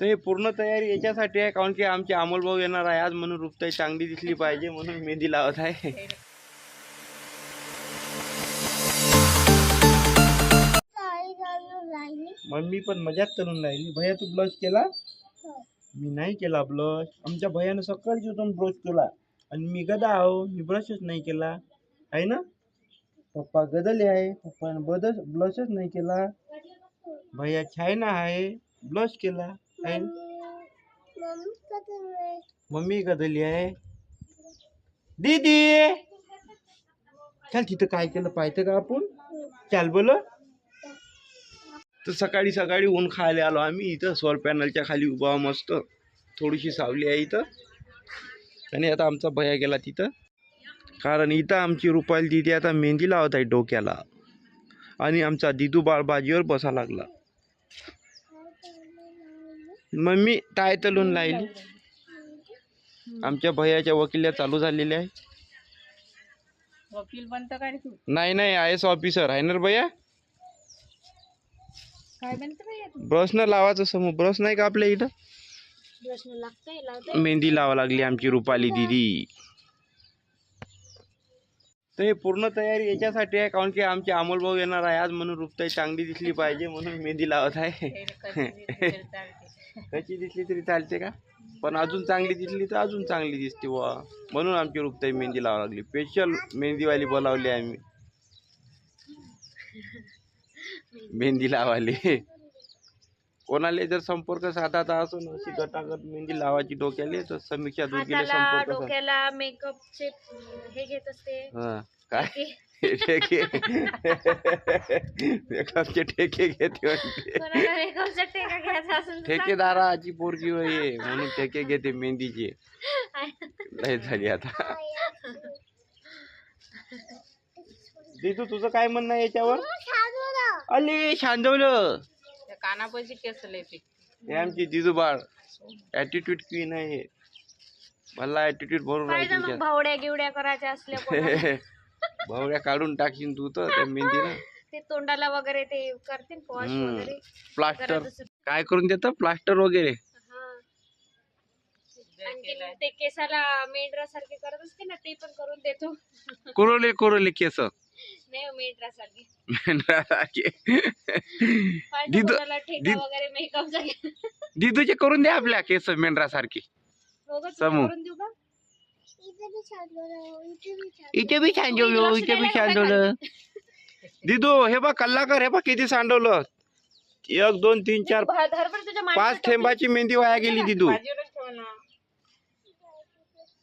तर हे पूर्ण तयारी याच्यासाठी आहे कारण की आमचे अमोल भाऊ येणार आहे. आज म्हणून रुपताई चांगली दिसली पाहिजे म्हणून मेहंदी लावत आहे. मम्मी पण मजाक करून राहिली. भैया तू ब्लश केला? मी नाही केला ब्लश आमच्या भैयानं सकाळी उठून ब्रश केला. आणि मी गदा आहो मी ब्रशच नाही केला. आहे ना? पप्पा गदले आहे पप्पानं बदल ब्लशच नाही केला. भैया छायना आहे ब्लश केला? मम्मी गदली आहे. दीदी! चल तिथं काय केलं पाहिजे का आपण? चाल बोल तर सकाळी सकाळी ऊन खायला आलो आम्ही इथं. सोल पॅनलच्या खाली उभा मस्त. थोडीशी सावली आहे इथं. आणि आता आमचा भया गेला तिथं. कारण इथं आमची रुपाली दिदी आता मेहंदी लावत आहे डोक्याला. आणि आमचा दिदू बाळ बाजीवर बसा लागला. मम्मी टाय तलून लायली आमच्या भैयाच्या वकिल्या चालू झालेल्या आहे वकील बनतं काय रे तू? नाही नाही आय एस ऑफिसर. आहे ना रे भैया? काय बनतं बाई तू? ब्रशनं लावायचं समोर. ब्रश नाही का आपल्या इथं? प्रश्न लागतंय लावतंय. मेहंदी लावा लागली आमची रुपाली दिदी. तर हे पूर्ण तयारी याच्यासाठी आहे कारण की आमचे अमोल भाऊ येणार आहे आज म्हणून रुपताई चांगली दिसली पाहिजे म्हणून मेहंदी लावत आहे. कशी दिसली तरी चालते का? पण अजून चांगली दिसली तर अजून चांगली दिसते वा म्हणून आमची रुपताई मेहंदी लावा लागली. स्पेशल मेहंदीवाली बोलावली आम्ही. मेहंदी लावाले कोणाला जर संपर्क साधायचा असून अशी गटागट मेहंदी लावायची डोक्याले तर समीक्षा हाताला संपर्क डोक्याला मेकअपचे हे घेत असते. हा. काय? ठेके. मेकअपचे ठेके घेते म्हणते टेका घ्यायचा. ठेकेदाराची पोरगी होय. हे, म्हणून ठेके घेते मेहंदीचे. लय झाली आता. दिदू तुझं काय म्हणणं आहे याच्यावर? अले शांदवलं त्या कानापाशी केस लय हे आमची दिदू बाळ. ऍटिट्यूड क्वीन आहे हे. मला ऍटिट्यूड भरून पाहिजे मग भावड्या गिवड्या करायच्या असल्या कोणाला. भावड्या काढून टाकशील तू तर त्या मेहंदीनं ते तोंडाला वगैरे ते करतील पॉश हम्म. वगैरे. प्लास्टर. काय करून देतं? प्लास्टर वगैरे. हा. ते केसाला मेंढरा सारखे करत असते ना ते पण करून देतो. कुरवले कुरवले केस. नाही मेंढरा सारखे दिदू ठेका दिद- वगैरे दिदूचे करून दे आपल्या केस मेंढरासारखे. समू. करून देऊ का? इथे बी सांडवलं इथे बी सांडवलं दिदू हे बघ कल्लाकर हे बघ किती सांडवलं. एक दोन तीन चार पाच थेंबाची मेहंदी वाया गेली दिदू.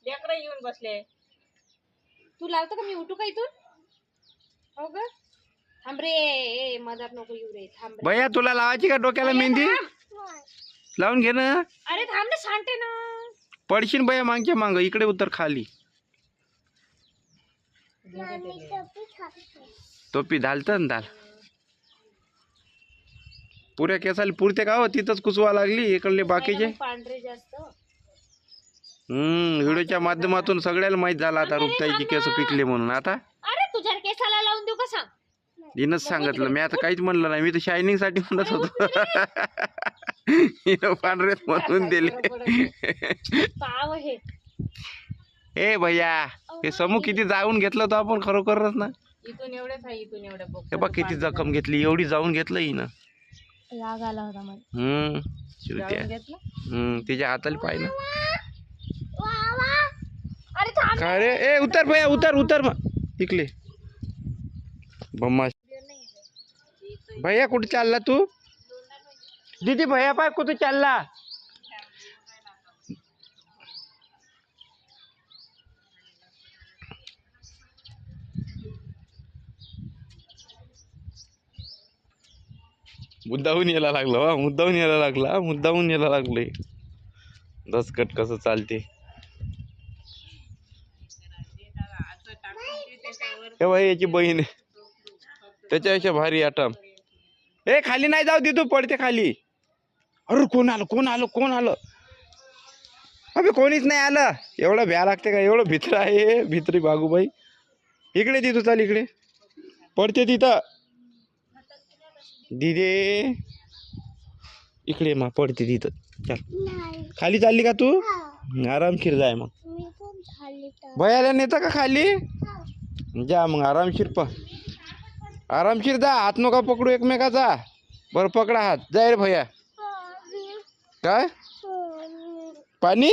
येऊन बसले. तू लावतो का मी उठू का इथून? हो ग. थांब रे ए मदर नको येऊ रे थांब. भैया तुला लावायची का डोक्याला मेहंदी? लावून घे ना. अरे थांब ना सांगते ना. पडशील भैया मागच्या मांग इकडे उतर खाली. टोपी घालतं ना दाल पुऱ्या केसाला पुरते का हो? तिथंच कुसवा लागली इकडले बाकीचे. मग पांढरे जास्त. हम्म व्हिडिओच्या माध्यमातून सगळ्याला माहीत झालं आता रुपताईची केस पिकले म्हणून. आता? अरे तुझ्या केसाला लावून देऊ का सांग हिनंच सांगितलं. मी आता काहीच म्हणलं नाही. मी तर शायनिंगसाठी म्हणत होतो. हिनं पांढरेच म्हणून दिले. पाव हे ए भैया हे समूह किती जाऊन घेतलं होतं आपण खरोखरच ना. इथून एवढेच आहे इथून एवढे हे बघ किती जखम घेतली एवढी जाऊन घेतलं हिनं. राग आला होता मला. हम्म घेतलं? हम्म तिच्या हाताला थांब. काय रे? ए उतर भैया उतर उतर मग. इकले बम्मा. भैया कुठे चालला तू? दीदी भैया पाय कुठे चालला मुद्दाहून यायला लागलं वा मुद्दाहून यायला लागला मुद्दाहून यायला लागले. दसकट कसं चालते. हे याची बहीण त्याच्यापेक्षा भारी आटम ए खाली नाही जाऊ दे तू पडते खाली. अरे कोण आलं कोण आलं कोण आलं? अबे कोणीच नाही आलं. एवढं भ्या लागते का? एवढं भित्र आहे. भित्री बागूबाई. इकडे ती तू चाल इकडे. पडते तिथं दिदे. इकडे मा पडते तिथं चल. खाली चालली का तू? आरामशीर जाय मग. भयाला नेतं का खाली? जा मग आरामशीर प आरामशीर जा. हात नका पकडू एकमेकाचा. बरं पकडा हात. जाय रे भैया. काय? पाणी?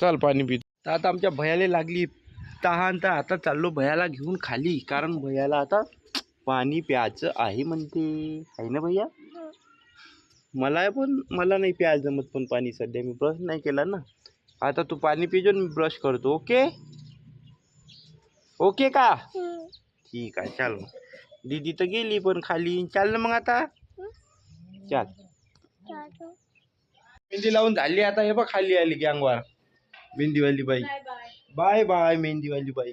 चल पाणी पी. तर आता आमच्या भयाला लागली. तहान तर आता चाललो भयाला घेऊन खाली. कारण भयाला आता पाणी प्यायचं आहे म्हणते. आहे ना भैया? मला पण मला नाही प्यायला जमत पण पाणी सध्या. मी ब्रश नाही केला ना. आता तू पाणी पिजो मी ब्रश करतो. ओके ओके का? ठीक आहे चाल मग. दीदी तर गेली पण खाली. चाल ना मग आता. चाल. मेहंदी लावून झाली आता हे बघ खाली आली गँगवर. मेहंदीवाली बाई. Bye bye. मेहंदीवाली बाई.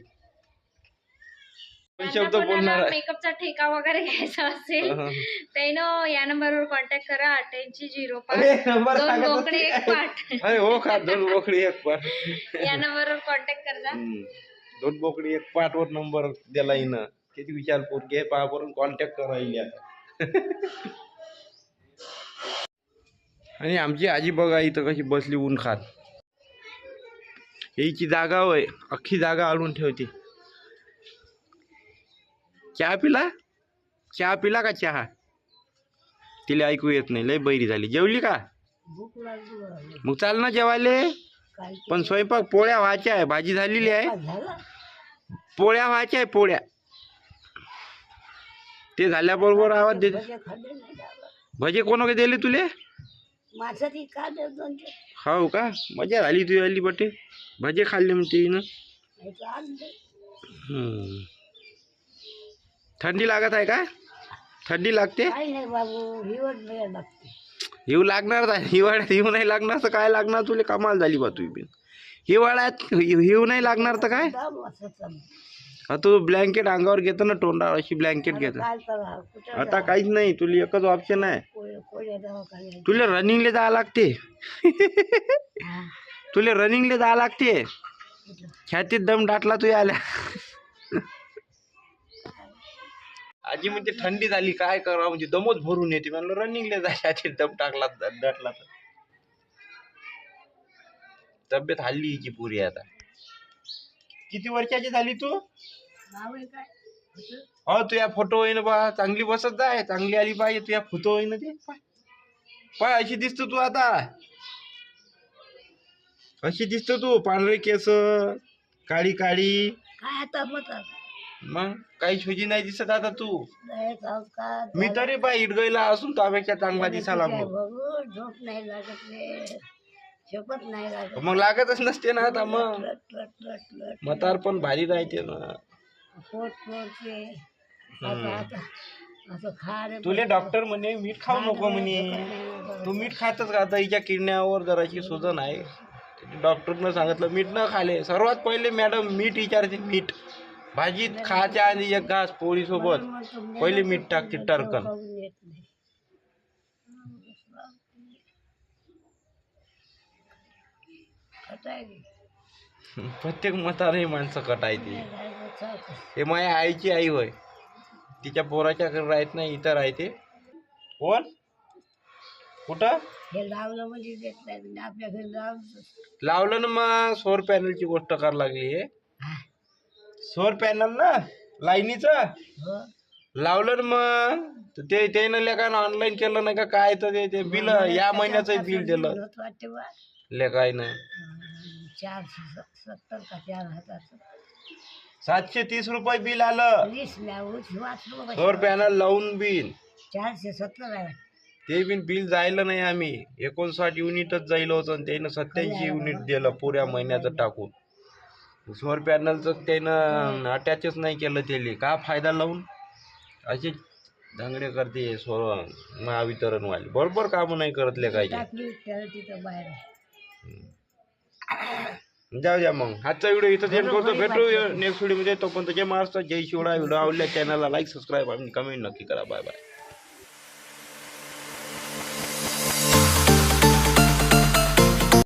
शब्द बोलणार? मेकअपचा ठेका वगैरे घ्यायचा असेल त्यानं या नंबरवर कॉन्टॅक्ट करा अठ्ठ्याऐंशी झिरो पाच. नंबर दोन बोकडे. एक पाठ. अरे हो का दोन बोकडी एक पाठ. या नंबरवर कॉन्टॅक्ट करा. दोन बोकडी एक पाठवर नंबर दिला येईन किती विचार पोरगे पाहावरून कॉन्टॅक्ट करायला आता. आणि आमची आजी बघा इथं कशी बसली ऊन खात. याची जागा होय अख्खी जागा आणून ठेवते. चहा पिला? चहा पिला का चहा? तिला ऐकू येत नाही लय बैरी झाली. जेवली का? मग चाल ना जेवायले. पण स्वयंपाक पोळ्या व्हायच्या आहे भाजी झालेली आहे. पोळ्या व्हायच्या आहे पोळ्या. ते झाल्याबरोबर आवाज देते भजे कोण दिले तुले? का हो का? मजा झाली तुझी आली बटे. भजे खाल्ले म्हणते ना. थंडी लागत आहे का? थंडी लागते? काही नाही बाबू हिवट वेळ लागते. येऊ लागणार आहे हिवाळ्यात येऊ नाही लागणार तर काय लागणार? तुला कमाल झाली बा तुझी बिन हिवाळ्यात येऊ नाही लागणार तर काय? हा तू ब्लँकेट अंगावर घेतो ना तोंडावर अशी ब्लँकेट घेतो. काय करा कुठं आता काहीच नाही तुला एकच ऑप्शन आहे. दवाखान्यात तुला रनिंगला जावं लागते. हा. तुला रनिंगला जावं लागते. छातीत दम दाटला तू आल्या आजी म्हणजे थंडी झाली काय करावं? म्हणजे दमच भरून येते. म्हणलं रनिंगला जा छातीत दम टाकला दाटला तर. तब्येत हल्ली हिची पुरी आता. किती वर्षाची झाली तू? हो तुझ्या फोटो होईन बा चांगली बसत जाय चांगली आली पाहिजे तुझ्या फोटो होईन ते पाय. अशी दिसतो तू आता. अशी दिसतो तू पांढरे केस काळी काळी. काय आता मग काही छोजी नाही दिसत आता तू. मी तरी पाय इडगईला असून त्यापेक्षा चांगला दिसायला मग झोप नाही लागत झोपत नाही लागत. मग लागतच नसते ना आता मग. लट लट लट लट मतार पण भारी राहते ना. पोट पोटते आता आता असं खा रे तुले डॉक्टर म्हणे मीठ खाऊ नको म्हणे. तू मीठ खातच का आता हिच्या किडण्यावर जराशी सुजन आहे. डॉक्टरनं सांगितलं मीठ न खाले. सर्वात पहिले मॅडम मीठ विचारते मीठ भाजीत खायच्या आधी एक घास पोळी सोबत. पहिले मीठ टाकते टरकन खाऊन येत नाही प्रत्येक म्हातारे माणसं कटायची हे माझ्या आईची आई होय. तिच्या पोराच्या घरी राहत नाही इथं राहते. कोण? कुठं? हे लावलं म्हणजे देत नाही आपल्या घरी लावलं लावलं ना मग सौर पॅनलची गोष्ट करायला लागली हे. सौर पॅनल ना लाईनीचं? हो. लावलं ना मग ते त्यानं लेखानं ऑनलाईन केलं नाही का काय तर ते- ते बिल या महिन्याचं बिल दिलं. लेखायनं स- सत्तर का चार हजार सातशे तीस रुपये बिल आलं. वीस बा. सौर पॅनल लावून बिल. चारशे सत्तर आहे ते बिन बिल जायला नाही आम्ही. एकोणसाठ युनिटच जायला होतं आणि त्यानं सत्याऐंशी युनिट दिलं पुऱ्या महिन्याचं टाकून. सौर पॅनलचं त्यानं अटॅचच नाही केलं त्याले. का फायदा लावून? असे दांगडे करते सौर महावितरणवाले. बरोबर कामं नाही करत लेखायचे टाकली त्याला तिथं बाहेर जाऊ द्या मग. आजचा व्हिडिओ इथं एंड करतो. भेटू नेक्स्ट व्हिडिओमध्ये तोपर्यंत जय महाराष्ट्र जय शिवडा व्हिडिओ आवडल्या चॅनलला लाईक सबस्क्राईब आणि कमेंट नक्की करा. Bye bye